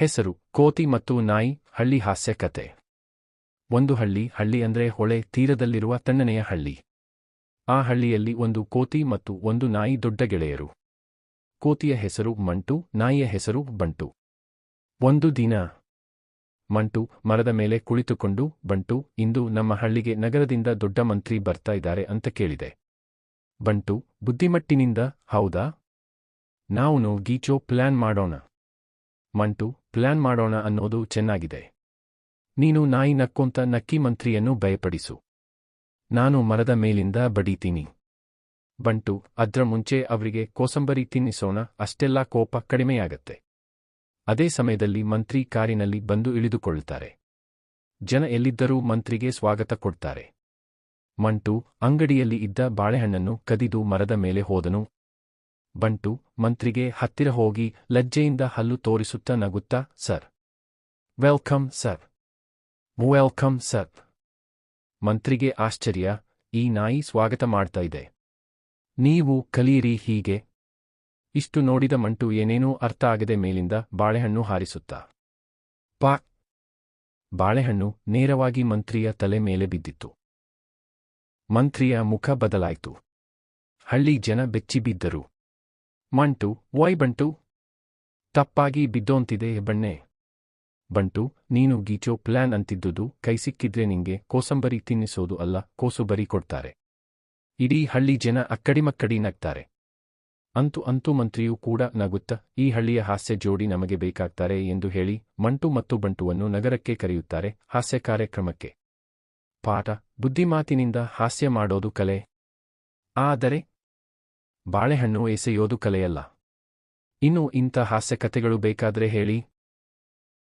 ಹೆಸರು, ಕೋತಿ ಮತ್ತು ನಾಯಿ, ಹಳ್ಳಿ ಹಾಸ್ಯ ಕತೆ ಒಂದು ಹಳ್ಳಿ ಹಳ್ಳಿ ಅಂದ್ರೆ ಹೊಳೆ, ತೀರದಲ್ಲಿರುವ ತಣ್ಣನೆಯ ಹಳ್ಳಿ. ಆ ಹಳ್ಳಿಯಲ್ಲಿ ಒಂದು ಕೋತಿ ಮತ್ತು ಒಂದು ನಾಯಿ ದೊಡ್ಡ ಗೆಳೆಯರು. ಕೋತಿಯ ಹೆಸರು ಮಂಟು, ನಾಯಿಯ ಹೆಸರು ಬಂಟು. ಒಂದು ದಿನ ಮಂಟು ಮರದ ಮೇಲೆ ಕುಳಿತುಕೊಂಡು, ಬಂಟು, ಇಂದು ನಮ್ಮ ಹಳ್ಳಿಗೆ ನಗರದಿಂದ ದೊಡ್ಡ ಮಂತ್ರಿ ಬರ್ತಾ ಇದ್ದಾರೆ ಅಂತ ಕೇಳಿದೆ. ಬಂಟು, ಬುದ್ಧಿಮಟ್ಟಿನಿಂದ, ಹೌದಾ? ನಾವು ನೋ ಗೀಚೋ ಪ್ಲಾನ್ ಮಾಡೋಣ. ಮಂಟು, ಪ್ಲಾನ್ ಮಾಡೋಣ ಅನ್ನೋದು ಚೆನ್ನಾಗಿದೆ. ನೀನು ನಾಯಿ ನಕ್ಕೊಂತ ನಕ್ಕಿ ಮಂತ್ರಿಯನ್ನು ಭಯಪಡಿಸು. ನಾನು ಮರದ ಮೇಲಿಂದ ಬಡೀತೀನಿ. ಬಂಟು, ಅದ್ರ ಮುಂಚೆ ಅವರಿಗೆ ಕೋಸಂಬರಿ ತಿನ್ನಿಸೋಣ, ಅಷ್ಟೆಲ್ಲ ಕೋಪ ಕಡಿಮೆಯಾಗತ್ತೆ. ಅದೇ ಸಮಯದಲ್ಲಿ ಮಂತ್ರಿ ಕಾರಿನಲ್ಲಿ ಬಂದು ಇಳಿದುಕೊಳ್ಳುತ್ತಾರೆ. ಜನ ಎಲ್ಲಿದ್ದರೂ ಮಂತ್ರಿಗೆ ಸ್ವಾಗತ ಕೊಡ್ತಾರೆ. ಮಂಟು, ಅಂಗಡಿಯಲ್ಲಿ ಇದ್ದ ಬಾಳೆಹಣ್ಣನ್ನು ಕದಿದು ಮರದ ಮೇಲೆ ಹೋದನು ಬಂಟು ಮಂತ್ರಿಗೆ ಹತ್ತಿರ ಹೋಗಿ ಲಜ್ಜೆಯಿಂದ ಹಲ್ಲು ತೋರಿಸುತ್ತಾ ನಗುತ್ತಾ, sir. Welcome sir. Welcome, sir. ಮಂತ್ರಿಗೆ ಆಶ್ಚರ್ಯ, ಈ ನಾಯಿ ಸ್ವಾಗತ ಮಾಡ್ತಾ ಇದೆ. ನೀವು ಕಲಿಯಿರಿ ಹೀಗೆ. ಇಷ್ಟು ನೋಡಿದ ಮಂಟು ಏನೇನೂ ಅರ್ಥ ಆಗದೆ ಮೇಲಿಂದ ಬಾಳೆಹಣ್ಣು ಹಾರಿಸುತ್ತಾ. ಪಾ ಬಾಳೆಹಣ್ಣು ನೇರವಾಗಿ ಮಂತ್ರಿಯ ತಲೆ ಮೇಲೆ ಬಿದ್ದಿತ್ತು. ಮಂತ್ರಿಯ ಮುಖ ಬದಲಾಯಿತು. ಹಳ್ಳಿ ಜನ ಬೆಚ್ಚಿಬಿದ್ದರು. ಮಂಟು, ವೈ ಬಂಟು? ತಪ್ಪಾಗಿ ಬಿದ್ದೋಂತಿದೆ ಬಣ್ಣೆ ಬಂಟು, ನೀನು ಗೀಚೋ ಪ್ಲಾನ್ ಅಂತಿದ್ದುದು, ಕೈ ಸಿಕ್ಕಿದ್ರೆ ನಿಂಗೆ ಕೋಸಂಬರಿ ತಿನ್ನಿಸೋದು ಅಲ್ಲ ಕೋಸುಬರಿ ಕೊಡ್ತಾರೆ. ಇಡೀ ಹಳ್ಳಿ ಜನ ಅಕ್ಕಡಿಮಕ್ಕಡಿ ನಗ್ತಾರೆ. ಅಂತೂ ಅಂತೂ ಮಂತ್ರಿಯೂ ಕೂಡ ನಗುತ್ತ, ಈ ಹಳ್ಳಿಯ ಹಾಸ್ಯ ಜೋಡಿ ನಮಗೆ ಬೇಕಾಗ್ತಾರೆ ಎಂದು ಹೇಳಿ ಮಂಟು ಮತ್ತು ಬಂಟುವನ್ನು ನಗರಕ್ಕೆ ಕರೆಯುತ್ತಾರೆ ಹಾಸ್ಯ ಕಾರ್ಯಕ್ರಮಕ್ಕೆ. ಪಾಠ, ಬುದ್ಧಿಮಾತಿನಿಂದ ಹಾಸ್ಯ ಮಾಡೋದು ಕಲೆ. ಆದರೆ ಬಾಳೆಹಣ್ಣು ಎಸೆಯೋದು ಕಲೆಯಲ್ಲ. ಇನ್ನು ಇಂಥ ಹಾಸ್ಯ ಕಥೆಗಳು ಬೇಕಾದ್ರೆ ಹೇಳಿ.